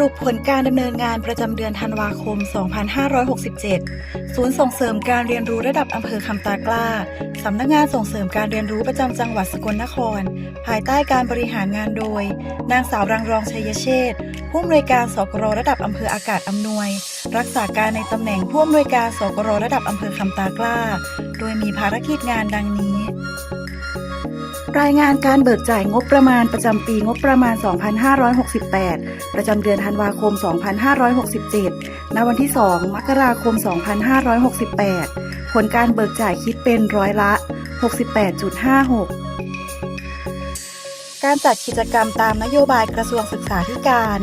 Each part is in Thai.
รุปผลการดำเนินงานประจำเดือนธันวาคม 2567 ศูนย์ส่งเสริมการเรียนรู้ระดับอำเภอคำตากล้า สำนักงานส่งเสริมการเรียนรู้ประจำจังหวัดสกลนคร ภายใต้การบริหารงานโดย นางสาวรังรองชัยเชษฐ์ผู้อำนวยการสกรระดับอำเภออากาศอำนวย รักษาการในตำแหน่งผู้อำนวยการสกรระดับอำเภอคำตากล้า โดยมีภารกิจงานดังนี้ รายงานการเบิกจ่ายงบประมาณประจำปีงบประมาณ 2568 ประจำเดือนธันวาคม 2567 ณ วันที่ 2 มกราคม 2568 ผลการเบิกจ่ายคิดเป็นร้อยละ 68.56 การจัดกิจกรรมตามนโยบายกระทรวงศึกษาธิการ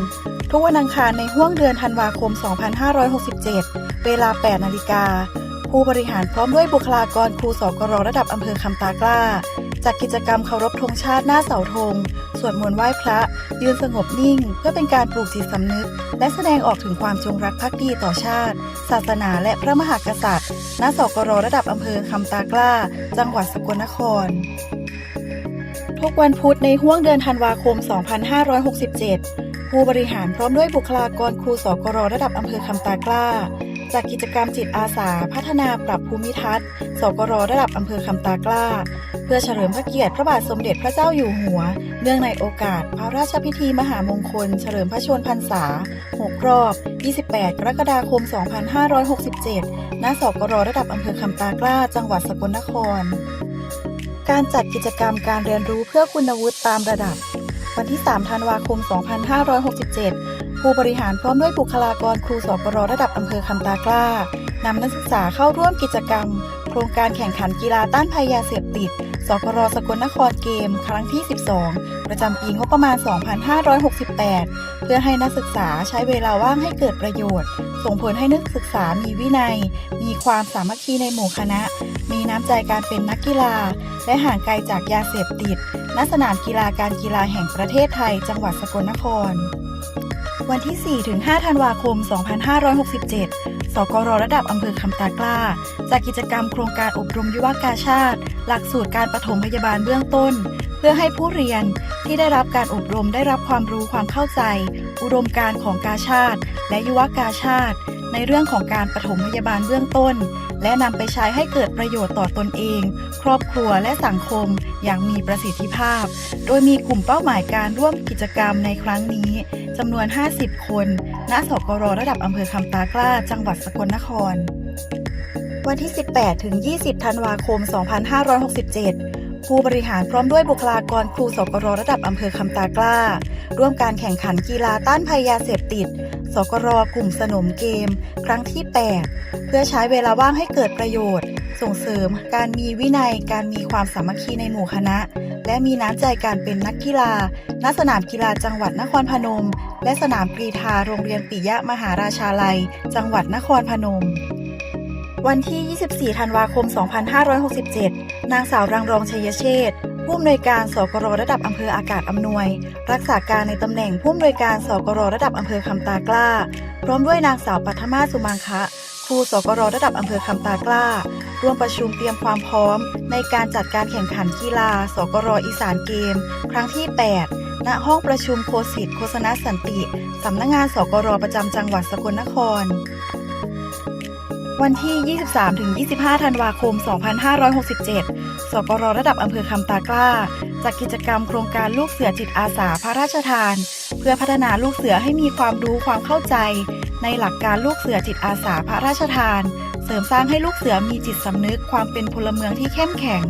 ทุกวันอังคารในห้วงเดือนธันวาคม 2567 เวลา 8 นาฬิกา ผู้บริหารพร้อมด้วยบุคลากรครูสกรระดับอำเภอคำตากล้า จัดกิจกรรมเคารพธงชาติหน้าเสาธง สวดมนต์ไหว้พระ ยืนสงบนิ่ง เพื่อเป็นการปลูกจิตสำนึก และแสดงออกถึงความจงรักภักดีต่อชาติ ศาสนาและพระมหากษัตริย์ ณ สกรระดับอำเภอคำตากล้า จังหวัดสกลนคร ทุกวันพุธในห้วงเดือนธันวาคม 2567 ผู้บริหารพร้อมด้วยบุคลากรครูสกรระดับอำเภอคำตากล้า จากกิจกรรมจิตอาสา พัฒนาปรับภูมิทัศน์สกรระดับอำเภอคำตากล้า เพื่อเฉลิมพระเกียรติพระบาทสมเด็จพระเจ้าอยู่หัว เนื่องในโอกาส พระราชพิธีมหามงคล เฉลิมพระชนพรรษา 6 รอบ 28 กรกฎาคม 2567 ณ สกรระดับอำเภอคำตากล้า จังหวัดสกลนคร การจัดกิจกรรมการเรียนรู้เพื่อคุณวุฒิตามระดับ วันที่ 3 ธันวาคม 2567 ผู้บริหารพร้อมด้วยบุคลากรครูสกรระดับอำเภอคำตากล้านำนักศึกษาเข้าร่วมกิจกรรม โครงการแข่งขันกีฬาต้านภัยยาเสพติดสกรสกลนครเกม ครั้งที่ 12 ประจำปีงบประมาณ 2568 เพื่อให้นักศึกษาใช้เวลาว่างให้เกิดประโยชน์ ส่งผลให้นักศึกษามีวินัย มีความสามัคคีในหมู่คณะ มีน้ำใจการเป็นนักกีฬา และห่างไกลจากยาเสพติด ณ สนามกีฬาการกีฬาแห่งประเทศไทย จังหวัดสกลนคร วันที่ 4-5 ธันวาคม 2567 สกรระดับอำเภอคำตากล้าจัดกิจกรรมโครงการอบรมยุวกาชาติ หลักสูตรการปฐมพยาบาลเบื้องต้น เพื่อให้ผู้เรียนที่ได้รับการอบรมได้รับความรู้ความเข้าใจ อุดมการของกาชาติ และยุวกาชาติ ในเรื่องของการปฐมพยาบาลเบื้องต้น และนำไปใช้ให้เกิดประโยชน์ต่อตนเอง ครอบครัวและสังคมอย่างมีประสิทธิภาพ โดยมีกลุ่มเป้าหมายการร่วมกิจกรรมในครั้งนี้ จำนวน 50 คน ณ สกรระดับอำเภอคำตากล้า จังหวัดสกลนคร วันที่ 18 ถึง 20 ธันวาคม 2567 ผู้บริหารพร้อมด้วยบุคลากรครูสกรระดับอำเภอคำตากล้า ร่วมการแข่งขันกีฬาต้านภัยยาเสพติด สกรกลุ่มสนมเกม ครั้งที่ 8 เพื่อใช้เวลาว่างให้เกิดประโยชน์ ส่งเสริม การมีวินัย การมีความสามัคคีในหมู่คณะ และมีน้ำใจการเป็นนักกีฬา ณ สนามกีฬาจังหวัดนครพนม และสนามกรีฑาโรงเรียนปิยะมหาราชาลัย จังหวัดนครพนมวันที่ 24 ธันวาคม 2567 นางสาวรังรองชัยเชษฐ์ผู้อำนวยการสกรระดับอำเภออากาศอำนวย รักษาการในตำแหน่งผู้อำนวยการสกรระดับอำเภอคำตากล้า พร้อมด้วยนางสาวปัทมาสุมังคะ ครูสกรระดับอำเภอคำตากล้า ร่วมประชุมเตรียมความพร้อม ในการจัดการแข่งขันกีฬา สกรอีสานเกม ครั้งที่ 8 ณ ห้องประชุมโคสิตโฆษณสันติ สำนักงงานสกรประจำจังหวัดสกลนคร วันที่ 23-25 ธันวาคม 2567 สกรระดับอำเภอคำตากล้าจัดกิจกรรมโครงการลูกเสือจิตอาสาพระราชทาน เพื่อพัฒนาลูกเสือให้มีความรู้ความเข้าใจ ในหลักการลูกเสือจิตอาสาพระราชทาน เสริมสร้างให้ลูกเสือมีจิตสำนึกความเป็นพลเมืองที่เข้มแข็ง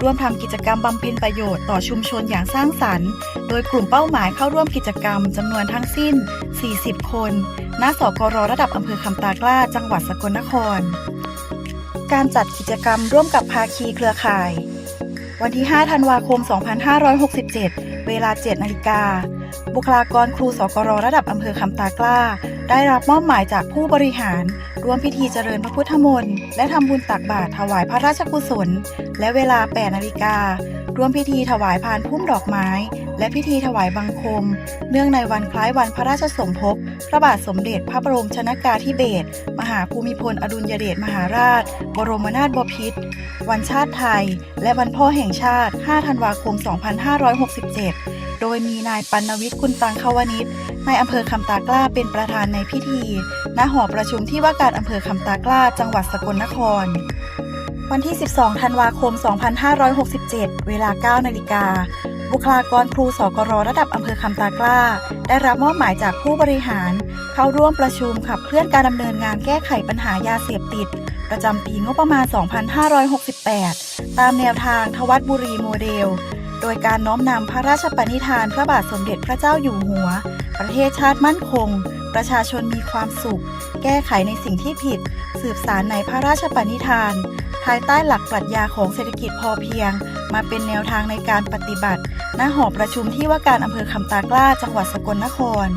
ร่วมทำกิจกรรมบำเพ็ญประโยชน์ต่อชุมชนอย่างสร้างสรรค์ โดยกลุ่มเป้าหมายเข้าร่วมกิจกรรมจำนวนทั้งสิ้น 40 คน ณ สกรระดับอำเภอคำตากล้า จังหวัดสกลนคร การจัดกิจกรรมร่วมกับภาคีเครือข่าย วันที่ 5 ธันวาคม 2567 เวลา 7 นาฬิกา บุคลากรครูสกรระดับอำเภอคำตากล้า ได้รับมอบหมายจากผู้บริหาร ร่วมพิธีเจริญพระพุทธมนต์และทำบุญตักบาตรถวายพระราชกุศล และเวลา 8 นาฬิการ่วมพิธีถวายพานพุ่มดอกไม้ และพิธีถวายบังคม เนื่องในวันคล้ายวันพระราชสมภพ พระบาทสมเด็จพระบรมชนากาธิเบศรมหาภูมิพลอดุลยเดชมหาราช บรมนาถบพิตรวันชาติไทย และวันพ่อแห่งชาติ 5 ธันวาคม 2567 โดยมีนายปัณวิทย์คุณตังคาวนิชในอำเภอคำตากล้าเป็นประธานในพิธี ณ หอประชุมที่ว่าการอำเภอคำตากล้า จังหวัดสกลนคร วันที่ 12 ธันวาคม 2567 เวลา 9 นาฬิกา บุคลากรครูสกรระดับอำเภอคำตากล้า ได้รับมอบหมายจากผู้บริหาร เข้าร่วมประชุมขับเคลื่อนการดำเนินงานแก้ไขปัญหายาเสพติด ประจำปีงบประมาณ 2568 ตามแนวทางทวัดบุรีโมเดล โดยการน้อมนำพระราชปณิธานพระบาทสมเด็จพระเจ้าอยู่หัว ประเทศชาติมั่นคง ประชาชนมีความสุข แก้ไขในสิ่งที่ผิด สืบสารในพระราชปณิธาน ภายใต้หลักปรัชญาของเศรษฐกิจพอเพียง มาเป็นแนวทางในการปฏิบัติ ณ หอประชุมที่ว่าการอำเภอคำตากล้า จังหวัดสกลนคร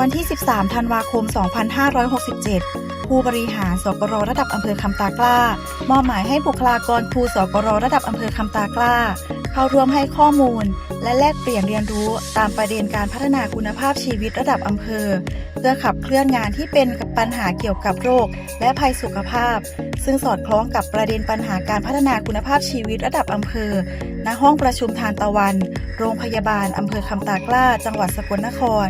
วันที่ 13 ธันวาคม 2567ผู้บริหารสกรระดับอำเภอคำตากล้า มอบหมายให้บุคลากรครูสกรระดับอำเภอคำตากล้า เข้าร่วมให้ข้อมูล และแลกเปลี่ยนเรียนรู้ตามประเด็นการพัฒนาคุณภาพชีวิตระดับอำเภอ เพื่อขับเคลื่อนงานที่เป็นกับปัญหาเกี่ยวกับโรค และภัยสุขภาพ ซึ่งสอดคล้องกับประเด็นปัญหาการพัฒนาคุณภาพชีวิตระดับอำเภอ ณ ห้องประชุมทานตะวัน โรงพยาบาลอำเภอคำตากล้า จังหวัดสกลนคร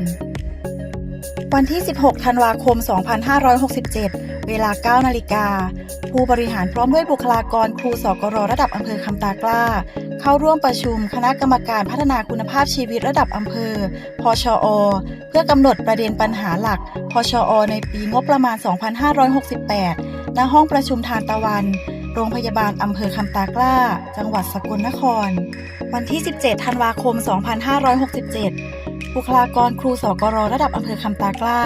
วันที่ 16 ธันวาคม 2567 เวลา 9 นาฬิกา ผู้บริหารพร้อมด้วยบุคลากรครูสกรระดับอำเภอคำตากล้า เข้าร่วมประชุมคณะกรรมการพัฒนาคุณภาพชีวิตระดับอำเภอ พชอ เพื่อกำหนดประเด็นปัญหาหลัก พชอ ในปีงบประมาณ 2568 ณ ห้องประชุมทานตะวัน โรงพยาบาลอำเภอคำตากล้า จังหวัดสกลนคร วันที่ 17 ธันวาคม 2567 บุคลากรครูสกรระดับอำเภอคำตากล้า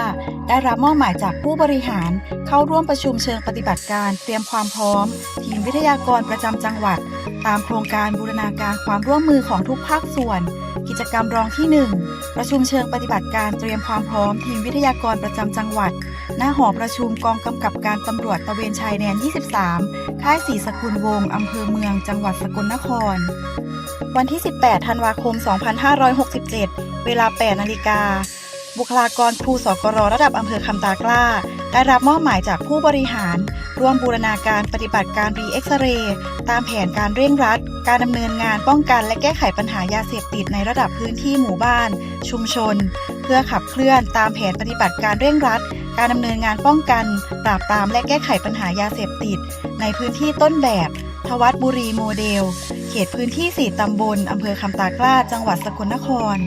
ได้รับมอบหมายจากผู้บริหาร เข้าร่วมประชุมเชิงปฏิบัติการ เตรียมความพร้อม ทีมวิทยากรประจำจังหวัด ตามโครงการบูรณาการความร่วมมือของทุกภาคส่วน กิจกรรมรองที่ 1 ประชุมเชิงปฏิบัติการเตรียมความพร้อม ทีมวิทยากรประจำจังหวัด หน้าหอประชุมกองกำกับการตำรวจตะเวนชายแดน 23 ค่ายศรีสกุลวงศ์อำเภอเมือง จังหวัดสกลนครวันที่ 18 ธันวาคม 2567 เวลา 8 นาฬิกา บุคลากรครูสกรระดับอำเภอคำตากล้า ได้รับมอบหมายจากผู้บริหาร ร่วมบูรณาการปฏิบัติการรีเอ็กซเรย์ตามแผนการเร่งรัด การดำเนินงานป้องกันและแก้ไขปัญหายาเสพติดในระดับพื้นที่หมู่บ้าน ชุมชน เพื่อขับเคลื่อนตามแผนปฏิบัติการเร่งรัด การดำเนินงานป้องกัน ปราบปรามและแก้ไขปัญหายาเสพติด ในพื้นที่ต้นแบบทวัดบุรีโมเดล เขตพื้นที่ 4 ตำบล อำเภอคำตากล้า จังหวัดสกลนคร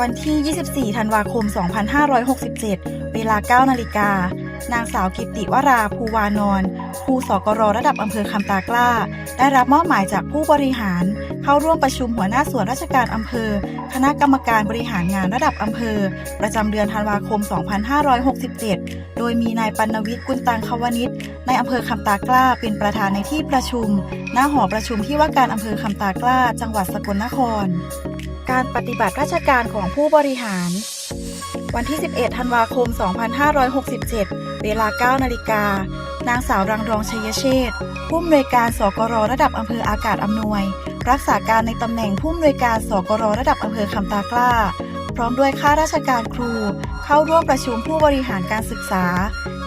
วันที่ 24 ธันวาคม 2567 เวลา 9 นาฬิกา นางสาวกิติวราภูวานอนครูสกรระดับอำเภอคำตากล้า ได้รับมอบหมายจากผู้บริหาร เข้าร่วมประชุมหัวหน้าส่วนราชการอำเภอ คณะกรรมการบริหารงานระดับอำเภอ ประจำเดือนธันวาคม 2567 โดยมีนายปัณวิทย์กุลตังคาวนิชในอำเภอคำตากล้าเป็นประธานในที่ประชุม หน้าหอประชุมที่ว่าการอำเภอคำตากล้า จังหวัดสกลนคร การปฏิบัติราชการของผู้บริหาร วันที่ 11 ธันวาคม 2567 เวลา 9 นาฬิกา นางสาวรังรองชัยเชษฐ์ผู้อำนวยการสกรระดับอำเภออากาศอำนวย รักษาการในตำแหน่งผู้อำนวยการสกรระดับอำเภอคำตากล้า พร้อมด้วยข้าราชการครู เข้าร่วมประชุมผู้บริหารการศึกษา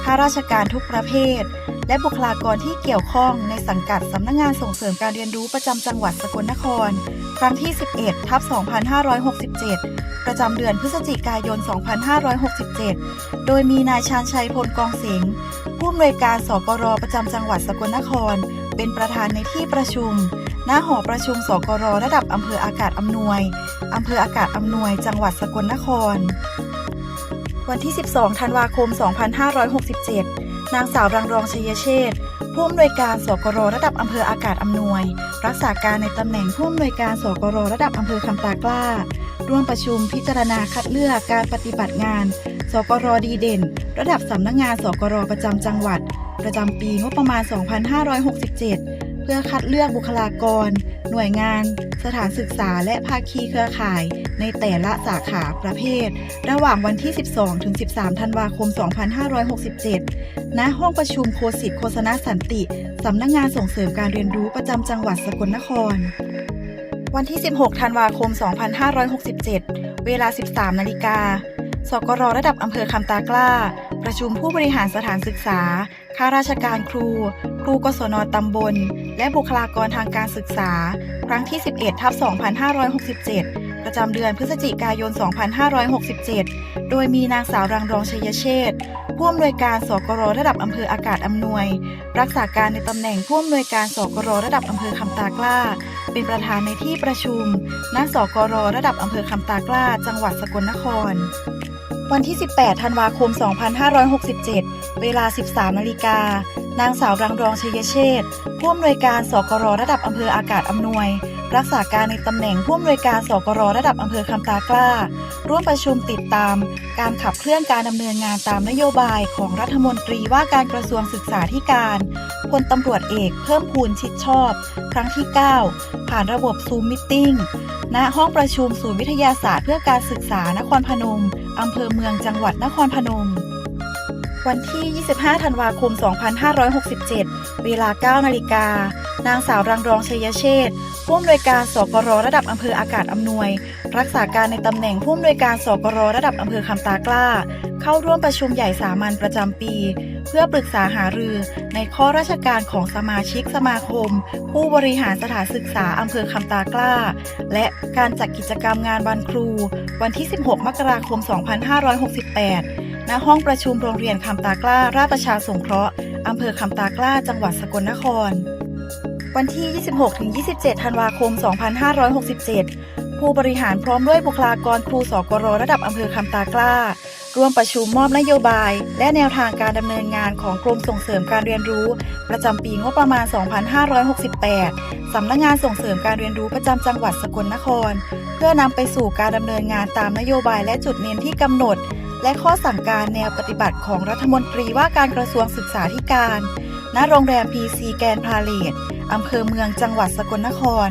ข้าราชการทุกประเภท และบุคลากรที่เกี่ยวข้องในสังกัดสำนักงงานส่งเสริมการเรียนรู้ประจำจังหวัดสกลนคร ครั้งที่ 11 ทับ 2567 ประจำเดือนพฤศจิกายน 2567 โดยมีนายชาญชัยพลกองเสงห์ผู้อำนวยการสกรประจำจังหวัดสกลนคร เป็นประธานในที่ประชุมหน้าหอประชุมสกรระดับอำเภออากาศอำนวย อำเภออากาศอำนวย จังหวัดสกลนคร วันที่ 12 ธันวาคม 2567 นางสาวรังรองชยเชษฐ์ผู้อำนวยการสกรระดับอำเภออากาศอำนวย รักษาการในตำแหน่งผู้อำนวยการสกรระดับอำเภอคำตากล้า ร่วมประชุมพิจารณาคัดเลือกการปฏิบัติงาน สกรดีเด่น ระดับสำนักงงานสกรประจำจังหวัด ประจำปีงบประมาณ 2567 เพื่อคัดเลือกบุคลากร หน่วยงาน สถานศึกษาและภาคีเครือข่าย ในแต่ละสาขาประเภท ระหว่างวันที่ 12 ถึง 13 ธันวาคม 2567 ณ ห้องประชุมโคสิตโฆษณสันติ สำนักงงานส่งเสริมการเรียนรู้ประจำจังหวัดสกลนคร วันที่ 16 ธันวาคม 2567 เวลา 13 นาฬิกาสกรระดับอำเภอคำตากล้า ประชุมผู้บริหารสถานศึกษา ข้าราชการครู ครูกศนตำบล และบุคลากรทางการศึกษา ครั้งที่ 11ทับ2567 ประจำเดือนพฤศจิกายน 2567 โดยมีนางสาวรังรองชัยเชษฐ์ผู้อำนวยการสกรระดับอำเภออากาศอำนวย รักษาการในตำแหน่งผู้อำนวยการสกรระดับอำเภอคำตากล้า เป็นประธานในที่ประชุมณสกรระดับอำเภอคำตากล้า จังหวัดสกลนคร วันที่ 18 ธันวาคม 2567 เวลา 13 นาฬิกา นางสาวรังรองชัยเชษฐ์ผู้อำนวยการสกรระดับอำเภออากาศอำนวย รักษาการในตำแหน่งผู้อำนวยการสกรระดับอำเภอคำตากล้า ร่วมประชุมติดตาม การขับเคลื่อนการดำเนินงานตามนโยบายของรัฐมนตรีว่าการกระทรวงศึกษาธิการพลตำรวจเอกเพิ่มพูนชิดชอบ ครั้งที่ 9 ผ่านระบบซูมมิทติ้งณห้องประชุมศูนย์วิทยาศาสตร์เพื่อการศึกษานครพนมอำเภอเมืองจังหวัดนครพนม วันที่ 25 ธันวาคม 2567 เวลา 9 นาฬิกา นางสาวรังรองชัยเชษฐ์ผู้อำนวยการสกรระดับอำเภออากาศอำนวย รักษาการในตำแหน่งผู้อำนวยการสกรระดับอำเภอคำตากล้า เข้าร่วมประชุมใหญ่สามัญประจำปี เพื่อปรึกษาหารือในข้อราชการของสมาชิกสมาคม ผู้บริหารสถานศึกษาอำเภอคำตากล้า และการจัดกิจกรรมงานวันครู วันที่ 16 มกราคม 2568 ณห้องประชุมโรงเรียนคำตากล้า ราชประชาสงเคราะห์อำเภอคำตากล้า จังหวัดสกลนคร วันที่ 26-27 ธันวาคม 2567 ผู้บริหารพร้อมด้วยบุคลากรครูสกรระดับอำเภอคำตากล้า ร่วมประชุมมอบนโยบาย และแนวทางการดำเนินงานของกรมส่งเสริมการเรียนรู้ ประจำปีงบประมาณ 2568 สำนักงานส่งเสริมการเรียนรู้ประจำจังหวัดสกลนคร เพื่อนำไปสู่การดำเนินงานตามนโยบายและจุดเน้นที่กำหนด และข้อสั่งการแนวปฏิบัติของรัฐมนตรีว่าการกระทรวงศึกษาธิการ ณ โรงแรมพีซีแกรนพาเลตอำเภอเมืองจังหวัดสกลนคร